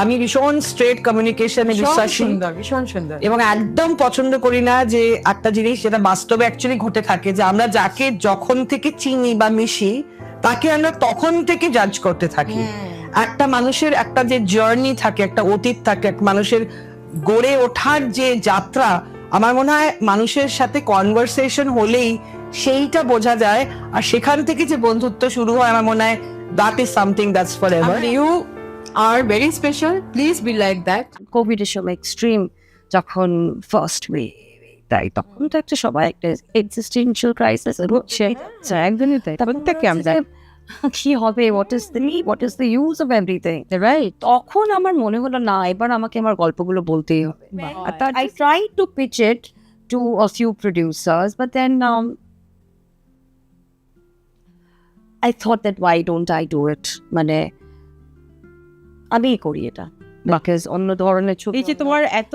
আমি ভীষণ স্ট্রেট কমিউনিকেশনে বিশ্বাসী ভীষণ সুন্দর। এবং একদম পছন্দ করি না যে একটা জিনিস যেটা বাস্তবে অ্যাকচুয়ালি ঘটে থাকে যে আমরা যাকে যখন থেকে চিনি বা মিশি তাকে আমরা তখন থেকে জাজ করতে থাকি। একটা মানুষের একটা যে জার্নি থাকে একটা অতীত থাকে একটা মানুষের গড়ে ওঠার যে যাত্রা আমার মনে হয় মানুষের সাথে কনভারসেশন হলেই সেইটা বোঝা যায়। আর সেখান থেকে যে বন্ধুত্ব শুরু হয় আমার মনে হয় that is something that's for ever you R very special please be like that কোভিডের সময় এক্সট্রিম যখন ফার্স্ট ওয়ে তাই তখন তো একটা সবাই একটা এক্সিস্টেন্সিয়াল ক্রাইসিস হচ্ছে একদমই তাই প্রত্যেককে আমরা কি হবে what is the what is the use of everything right তখন আমার মনে হলো না এবার আমাকে আমার গল্পগুলো বলতেই হবে আর তার I try to pitch it to a few producers but then I thought that why don't I do it মানে আমিই করি এটা। বিকজ অন্য ধরনের ছবি এই যে তোমার এত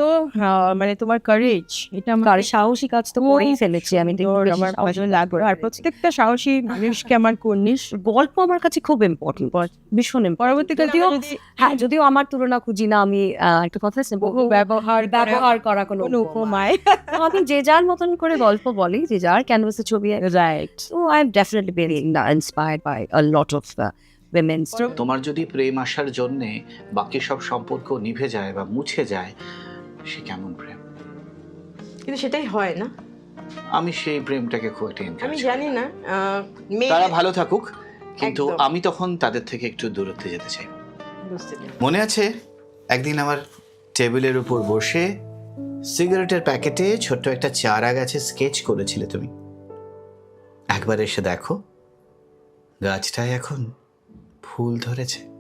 মানে তোমার কারেজ এটা আমার সাহসী কাজ তো করেই ফেলেছি আমি আমার ভালো লাগল আর প্রত্যেকটা সাহসী মানুষকে আমার কর্নিশ গল্প আমার কাছে খুব ইম্পর্টেন্ট ভীষণ পরবর্তীকালে হ্যাঁ যদিও আমার তুলনা খুঁজি না আমি একটা কথা আছে বহু ব্যবহার ব্যবহার করা কোনো উপমায়। আমি যে যার মতন করে গল্প বলি যে যার ক্যানভাসে ছবি right so I am definitely very inspired by a lot of women তোমার যদি প্রেম আসার জন্যে বাকি সব সম্পর্ক নিভে যায় বা মুছে যায় সে কেমন প্রেম? কিন্তু সেটাই হয় না। আমি সেই প্রেমটাকে খুব একটা আমি জানি না তারা ভালো থাকুক কিন্তু আমি তখন তাদের থেকে একটু দূরত্বে যেতে চাই। মনে আছে একদিন আমার টেবিলের উপর বসে সিগারেটের প্যাকেটে ছোট্ট একটা চারা গাছে স্কেচ করেছিলে তুমি? একবার এসে দেখো গাছটায় এখন ফুল ধরেছে।